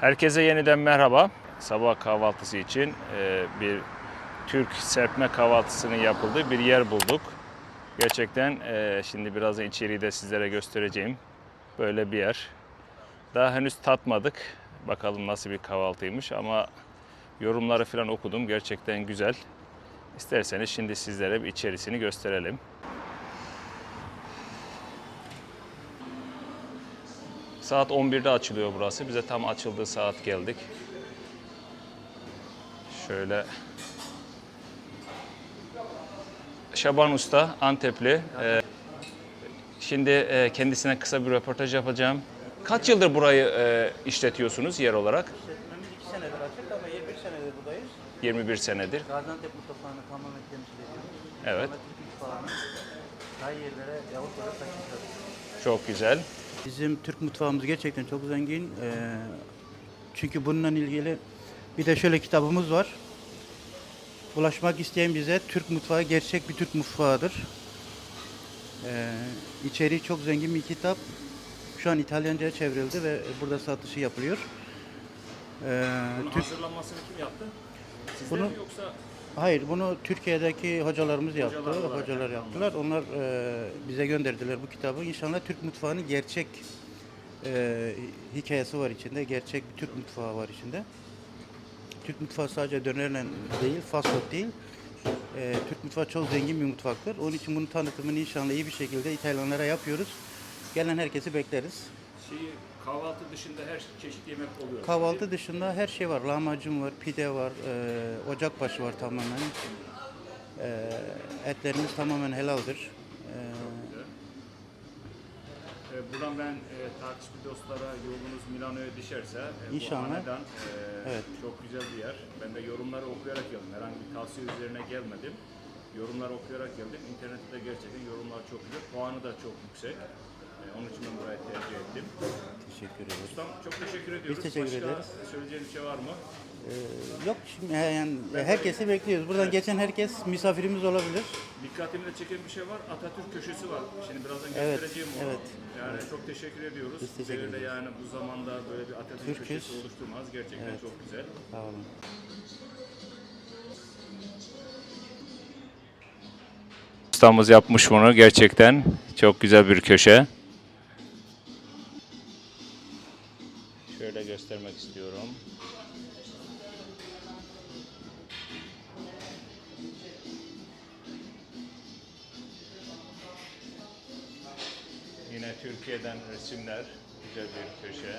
Herkese yeniden merhaba. Sabah kahvaltısı için e, bir Türk serpme kahvaltısının yapıldığı bir yer bulduk. Gerçekten e, şimdi birazdan içeriği de sizlere göstereceğim. Böyle bir yer. Daha henüz tatmadık. Bakalım nasıl bir kahvaltıymış ama yorumları falan okudum. Gerçekten güzel. İsterseniz şimdi sizlere bir içerisini gösterelim. Saat 11'de açılıyor burası. Bize tam açıldığı saat geldik. Şöyle Şaban Usta Antepli. Ee, şimdi e, kendisine kısa bir röportaj yapacağım. Kaç yıldır burayı e, işletiyorsunuz yer olarak? İşletmemiz 2 senedir açık ama 21 senedir buradayız. 21 senedir. Gaziantep mutfağını tamamen temsil ediyoruz. Evet. Tamamen Türk mutfağını daha yerlere yavaş taşıyacağız. Çok güzel. Bizim Türk mutfağımız gerçekten çok zengin. Ee, çünkü bununla ilgili bir de şöyle kitabımız var. Ulaşmak isteyen bize Türk mutfağı gerçek bir Türk mutfağıdır. Ee, içeriği çok zengin bir kitap. Şu an İtalyanca'ya çevrildi ve burada satışı yapılıyor. Ee, Türk hazırlanmasını kim yaptı? Sizler Bunu- mi yoksa Hayır, bunu Türkiye'deki hocalarımız yaptı, Hocalar olarak hocalar yaptılar. Onlar e, bize gönderdiler bu kitabı. İnşallah Türk mutfağının gerçek e, hikayesi var içinde, gerçek bir Türk mutfağı var içinde. Türk mutfağı sadece dönerle değil, fast food değil. E, Türk mutfağı çok zengin bir mutfaktır. Onun için bunun tanıtımını inşallah iyi bir şekilde İtalyanlara yapıyoruz. Gelen herkesi bekleriz. Şeyi kahvaltı dışında her çeşit yemek oluyor? Kahvaltı dışında her şey var. Lahmacun var, pide var, e, ocakbaşı var tamamen. E, etlerimiz tamamen helaldir. E, Ee, Buradan ben e, takipçi dostlara yolunuz Milano'ya düşerse e, İnşallah. bu hanedan e, Evet. çok güzel bir yer. Ben de yorumları okuyarak geldim. Herhangi bir tavsiye üzerine gelmedim. Yorumları okuyarak geldim. İnternette de gerçekten yorumlar çok güzel. Puanı da çok yüksek. E, onun için ben burayı tercih ettim. teşekkür ederiz. Ustam çok teşekkür ediyoruz. teşekkür Başka ederiz. söyleyeceğiniz bir şey var mı? E, yok şimdi yani herkesi bekliyoruz. Buradan geçen herkes misafirimiz olabilir. Dikkatimi de çeken bir şey var. Atatürk köşesi var. Şimdi birazdan Evet, göstereceğim onu. evet. Yani çok teşekkür ediyoruz. Biz teşekkür Devirde ederiz. yani bu zamanda böyle bir Atatürk Türküz. köşesi oluşturmaz. Gerçekten Evet. çok güzel. Sağ olun. Ustamız yapmış bunu gerçekten çok güzel bir köşe. Şöyle göstermek istiyorum. Yine Türkiye'den resimler, güzel bir köşe.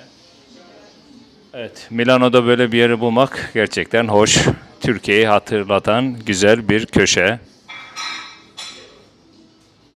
Evet, Milano'da böyle bir yeri bulmak gerçekten hoş. Türkiye'yi hatırlatan güzel bir köşe.